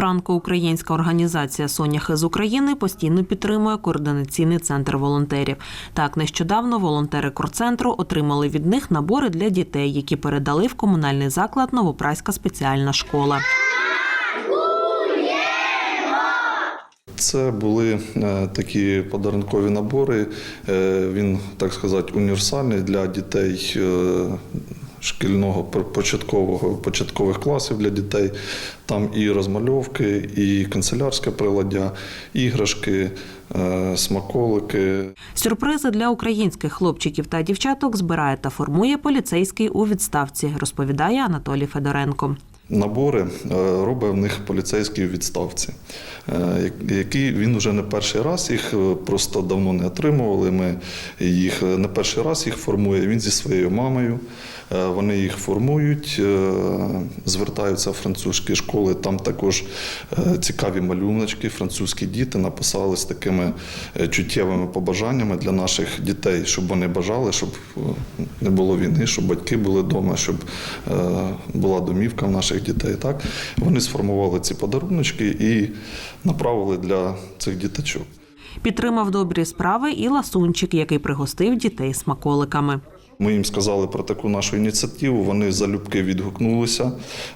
Франко-українська організація Соняхи з України постійно підтримує координаційний центр волонтерів. Так, нещодавно волонтери корцентру отримали від них набори для дітей, які передали в комунальний заклад Новопраська спеціальна школа. Це були е, такі подарункові набори. Е, Він, так сказати, універсальний для дітей е, шкільного початкового початкових класів для дітей. Там і розмальовки, і канцелярське приладдя, іграшки, е, смаколики. Сюрпризи для українських хлопчиків та дівчаток збирає та формує поліцейський у відставці, розповідає Анатолій Федоренко. Набори е, робить в них поліцейський у відставці, е, який він вже не перший раз їх просто давно не отримували. Ми їх не перший раз їх формує. Він зі своєю мамою. Вони їх формують, звертаються в французькі школи. Там також е, цікаві малюночки. Французькі діти написали з такими е, чуттєвими побажаннями для наших дітей, щоб вони бажали, щоб е, не було війни, щоб батьки були вдома, щоб була домівка в наших дітей. Так вони сформували ці подаруночки і направили для цих діточок. Підтримав добрі справи і ласунчик, який пригостив дітей смаколиками. Ми їм сказали про таку нашу ініціативу. Вони залюбки відгукнулися,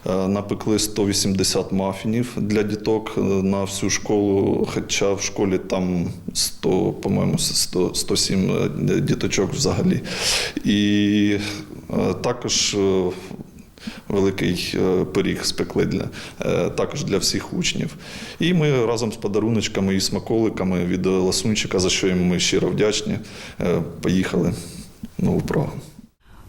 е, напекли 180 мафінів для діток е, на всю школу. Хоча в школі там 100, по-моєму, 100, 107 е, діточок взагалі. І також. Великий пиріг спекли для також для всіх учнів. І ми разом з подаруночками і смаколиками від ласунчика, за що їм ми щиро вдячні, поїхали в Нову Прагу.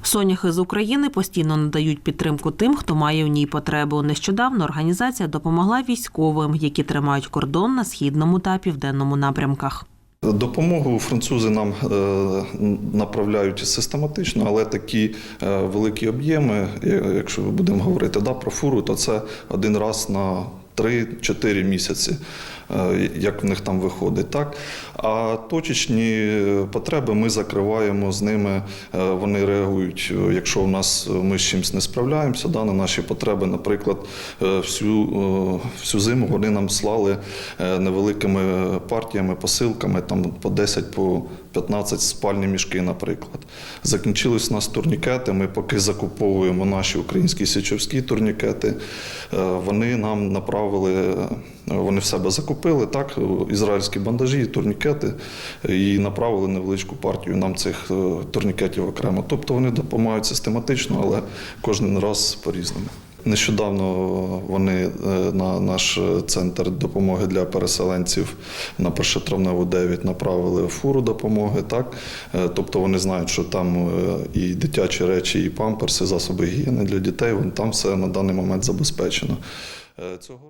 Соняхи з України постійно надають підтримку тим, хто має у ній потребу. Нещодавно організація допомогла військовим, які тримають кордон на східному та південному напрямках. Допомогу французи нам е, направляють систематично, але такі е, великі об'єми, е, якщо ми будемо говорити да, про фуру, то це один раз на 3-4 місяці, е, як в них там виходить. Так? А точечні потреби ми закриваємо з ними, е, вони реагують. Е, Якщо у нас е, ми з чимось не справляємося, да, на наші потреби, наприклад, е, всю, е, всю зиму вони нам слали е, невеликими партіями, посилками, там по 10 по 15 спальні мішки, наприклад. Закінчились у нас турнікети. Ми поки закуповуємо наші українські січовські турнікети. Е, Вони нам направили, е, вони в себе закупили так, ізраїльські бандажі, турнікети, і направили невеличку партію нам цих е, турнікетів окремо. Тобто вони допомагають систематично, але кожен раз по-різному. Нещодавно вони е, на наш центр допомоги для переселенців на першотравневу 9 направили фуру допомоги. Так? Е, Тобто вони знають, що там е, і дитячі речі, і памперси, засоби гігієни для дітей. вон Там все на даний момент забезпечено. Е, Цього